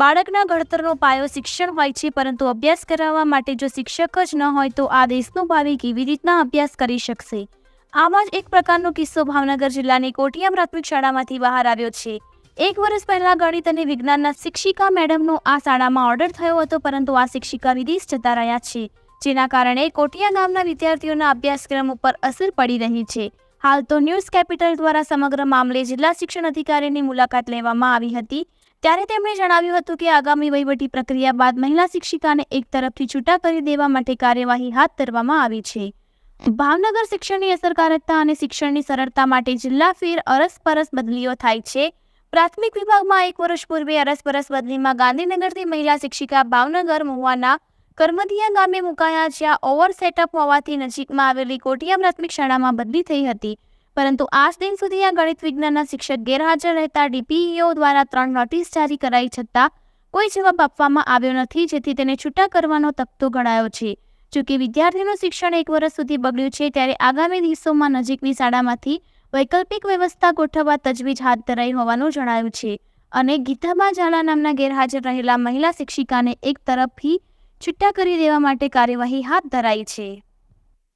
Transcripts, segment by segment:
બાળકના ઘડતરનો પાયો શિક્ષણ હોય છે, પરંતુ અભ્યાસ કરાવવા માટે જો શિક્ષક જ ન હોય, તો આ દેશનું ભાવિ કેવી રીતના અભ્યાસ કરી શકશે? આવા જ એક પ્રકારનો કિસ્સો ભાવનગર જિલ્લાની કોટિયા પ્રાથમિક શાળામાંથી બહાર આવ્યો છે. એક વર્ષ પહેલા ગણિત અને વિજ્ઞાનના શિક્ષિકા મેડમનો આ શાળામાં ઓર્ડર થયો હતો, પરંતુ આ શિક્ષિકા વિદેશ જતા રહ્યા છે, જેના કારણે કોટિયા ગામના વિદ્યાર્થીઓના અભ્યાસક્રમ ઉપર અસર પડી રહી છે. હાલ તો ન્યૂઝ કેપિટલ દ્વારા સમગ્ર મામલે જિલ્લા શિક્ષણ અધિકારીની મુલાકાત લેવામાં આવી હતી. ત્યારે તેમણે જણાવ્યું હતું કે આગામી વહીવટી પ્રક્રિયા બાદ મહિલા શિક્ષિકાને એક તરફથી છૂટા કરી દેવા માટે કાર્યવાહી હાથ ધરવામાં આવી છે. ભાવનગર શિક્ષણની અસરકારકતા અને શિક્ષણની સરળતા માટે જિલ્લા ફેર અરસપરસ બદલીઓ થાય છે. પ્રાથમિક વિભાગમાં એક વર્ષ પૂર્વે અરસપરસ બદલીમાં ગાંધીનગરથી મહિલા શિક્ષિકા ભાવનગર મહુવાના કરમદિયા ગામે મુકાયા જ્યાં ઓવર સેટઅપ હોવાથી નજીકમાં આવેલી કોટિયા પ્રાથમિક શાળામાં બદલી થઈ હતી. પરંતુ આજ દિન સુધી આ ગણિત વિજ્ઞાનના શિક્ષક ગેરહાજર રહેતા ડીપીઈઓ દ્વારા ત્રણ નોટિસ જારી કરાઈ છતાં કોઈ જવાબ આપવામાં આવ્યો નથી, જેથી તેને છૂટા કરવાનો તકતો ગણાયો છે. જોકે વિદ્યાર્થીનું શિક્ષણ એક વર્ષ સુધી બગડ્યું છે, ત્યારે આગામી દિવસોમાં નજીકની શાળામાંથી વૈકલ્પિક વ્યવસ્થા ગોઠવવા તજવીજ હાથ ધરાઈ હોવાનું જણાયું છે. અને ગીતાબા ઝાલા નામના ગેરહાજર રહેલા મહિલા શિક્ષિકાને એક તરફથી છૂટા કરી દેવા માટે કાર્યવાહી હાથ ધરાઈ છે.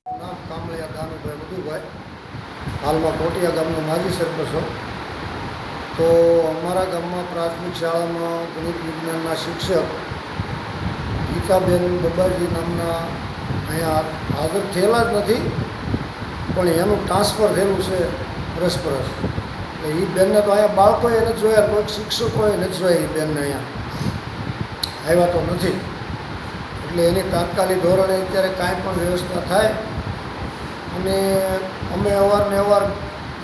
નામ કામળિયા દાનુભાઈ મધુભાઈ. હાલમાં કોટિયા ગામનો માજી સરપંચ છું. તો અમારા ગામમાં પ્રાથમિક શાળામાં ગણિત વિજ્ઞાનના શિક્ષક ગીતાબેન બબાજી નામના અહીંયા હાજર થયેલા જ નથી, પણ એનું ટ્રાન્સફર થયેલું છે પરસ્પરસ એટલે એ બેનને તો અહીંયા બાળકોએ નથી જોયા કોઈક શિક્ષકોએ નથી જોયા એ બેનને અહીંયા. આવ્યા તો નથી. એટલે એની તાત્કાલિક ધોરણે અત્યારે કાંઈ પણ વ્યવસ્થા થાય. અને અમે અવારનવાર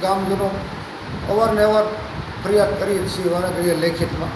ગામજનો અવારનવાર ફરિયાદ કરીએ છીએ વારાઘડીએ લેખિતમાં.